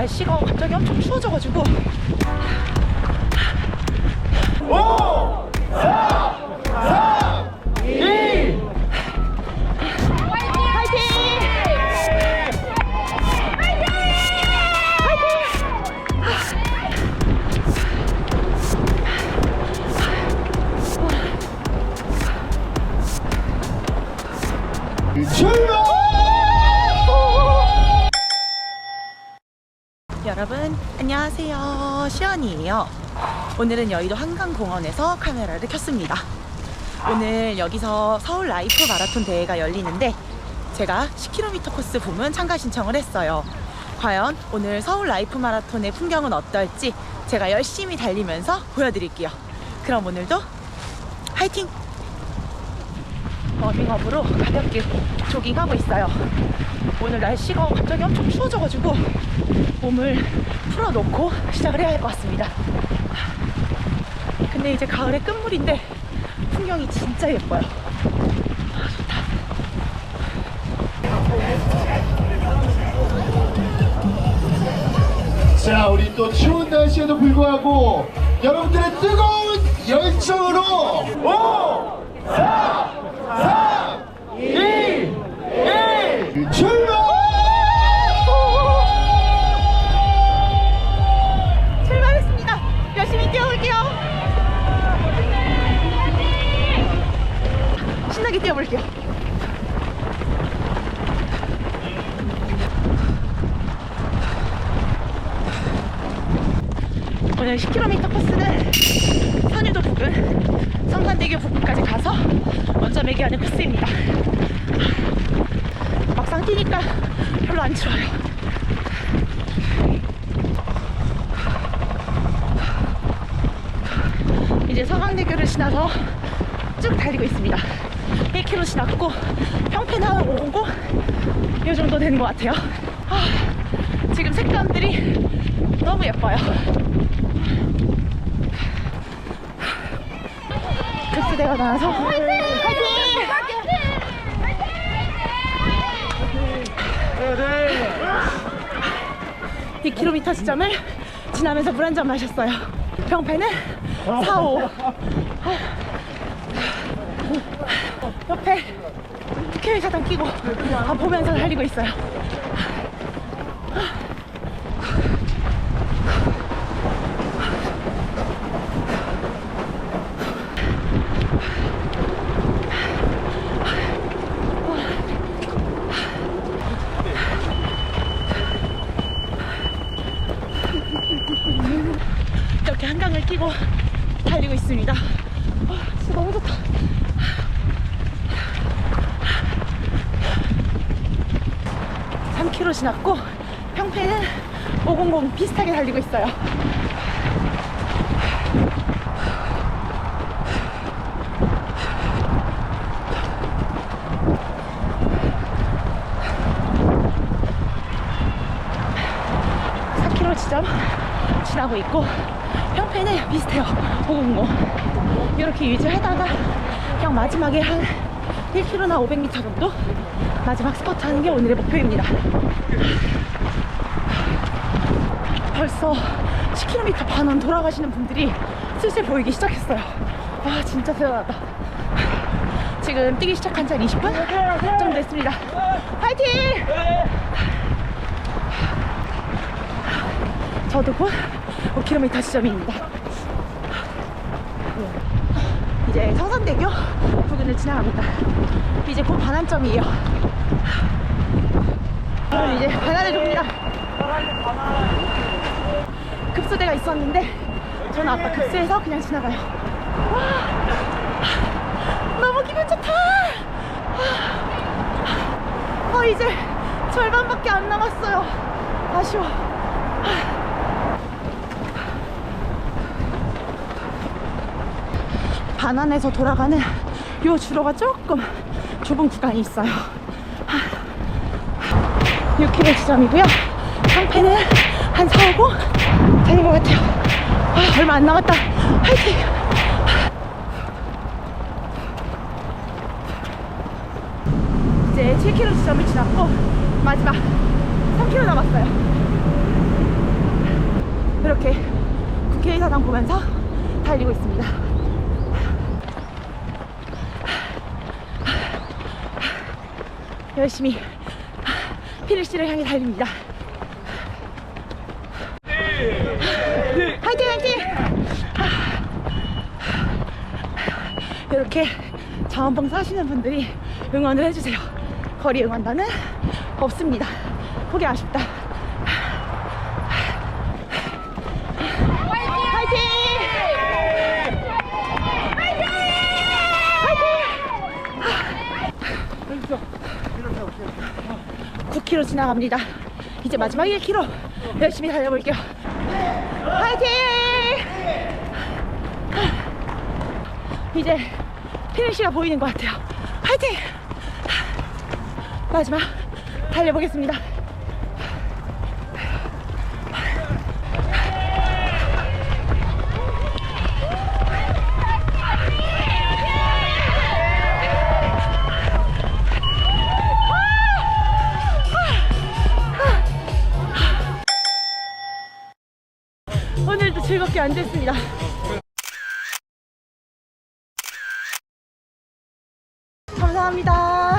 날씨가 갑자기 엄청 추워져가지고 출발! 여러분 안녕하세요. 시연이에요. 오늘은 여의도 한강공원에서 카메라를 켰습니다. 오늘 여기서 서울 라이프 마라톤 대회가 열리는데 제가 10km 코스 부문 참가 신청을 했어요. 과연 오늘 서울 라이프 마라톤의 풍경은 어떨지 제가 열심히 달리면서 보여드릴게요. 그럼 오늘도 화이팅! 워밍업으로 가볍게 조깅하고 있어요 오늘 날씨가 갑자기 엄청 추워져가지고 몸을 풀어놓고 시작을 해야 할 것 같습니다. 근데 이제 가을의 끝물인데 풍경이 진짜 예뻐요. 아. 자, 우리 또 추운 날씨에도 불구하고 여러분들의 뜨거운 열정으로 5, 4, 3, 2, 1 출발! 출발했습니다. 열심히 뛰어볼게요. 신나게 뛰어볼게요. 오늘 10km 코스는 선유도 부근, 성산대교 부근까지 가서 먼저 매기하는 코스입니다. 막상 뛰니까 별로 안 추워요. 이제 서강대교를 지나서 쭉 달리고 있습니다. 1km 지났고 평펜 한 5고 이 정도 되는 것 같아요. 아, 지금 색감들이 너무 예뻐요. 급수대가 나와서 화이팅! 2km 지점을 지나면서 물 한 잔 마셨어요. 평패는 4, 5. 옆에 케이 사장 끼고 아, 보면서 달리고 있어요. 끼고 달리고 있습니다. 와, 진짜 너무 좋다. (3 k m) 지났고 평패는 (500) 비슷하게 달리고 있어요 (4 k m) 지점 지나고 있고 평패는 비슷해요. 500 이렇게 유지하다가 그냥 마지막에 한 1km나 500m 정도? 마지막 스퍼트 하는 게 오늘의 목표입니다. 벌써 10km 반원 돌아가시는 분들이 슬슬 보이기 시작했어요. 와 진짜 대단하다. 지금 뛰기 시작한 지 한 20분 정도 됐습니다. 화이팅! 저도 곧 5km 지점입니다. 이제 성산대교 부근을 지나갑니다. 이제 곧 반환점이에요. 오늘 이제 반환해 줍니다. 급수대가 있었는데 저는 아까 급수해서 그냥 지나가요. 와, 너무 기분 좋다. 어 이제 절반밖에 안 남았어요. 아쉬워. 반환해서 돌아가는 요 주로가 조금 좁은 구간이 있어요. 6km 지점이고요. 상패는 한 4, 5고 되는 것 같아요. 아, 얼마 안 남았다. 화이팅! 이제 7km 지점을 지났고 마지막 3km 남았어요. 이렇게 국회의사당 보면서 달리고 있습니다. 열심히 피니쉬를 향해 달립니다. 화이팅 화이팅! 이렇게 자원봉 사시는 분들이 응원을 해주세요. 거리 응원단은 없습니다. 보기 아쉽다. 1km 지나갑니다. 이제 마지막 1km 열심히 달려볼게요. 화이팅! 이제 피니시가 보이는 것 같아요. 화이팅! 마지막 달려보겠습니다. 즐겁게 앉아있습니다. 감사합니다.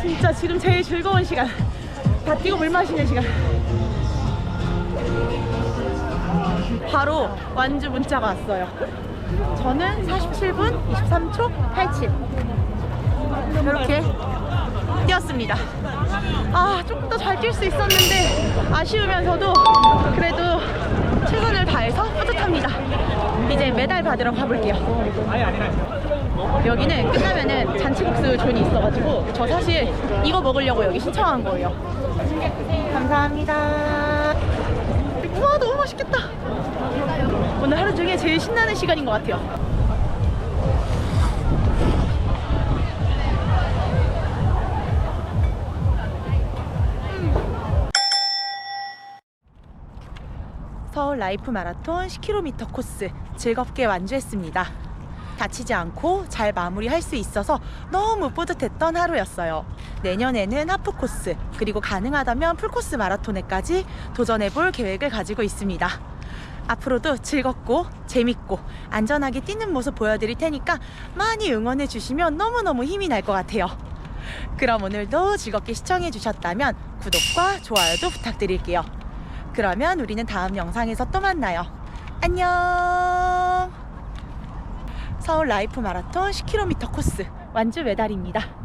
진짜 지금 제일 즐거운 시간. 다 뛰고 물 마시는 시간. 바로 완주 문자가 왔어요. 저는 47분 23초 87. 이렇게 뛰었습니다. 아, 조금 더 잘 뛸 수 있었는데 아쉬우면서도 그래도 최선을 다해서 뿌듯합니다. 이제 메달 받으러 가볼게요. 여기는 끝나면은 잔치국수 존이 있어가지고 저 사실 이거 먹으려고 여기 신청한 거예요. 감사합니다. 우와 너무 맛있겠다. 오늘 하루 중에 제일 신나는 시간인 것 같아요. 서울 라이프 마라톤 10km 코스 즐겁게 완주했습니다. 다치지 않고 잘 마무리할 수 있어서 너무 뿌듯했던 하루였어요. 내년에는 하프 코스 그리고 가능하다면 풀코스 마라톤에까지 도전해 볼 계획을 가지고 있습니다. 앞으로도 즐겁고 재밌고 안전하게 뛰는 모습 보여드릴 테니까 많이 응원해 주시면 너무너무 힘이 날 것 같아요. 그럼 오늘도 즐겁게 시청해 주셨다면 구독과 좋아요도 부탁드릴게요. 그러면 우리는 다음 영상에서 또 만나요. 안녕! 서울 라이프 마라톤 10km 코스 완주 메달입니다.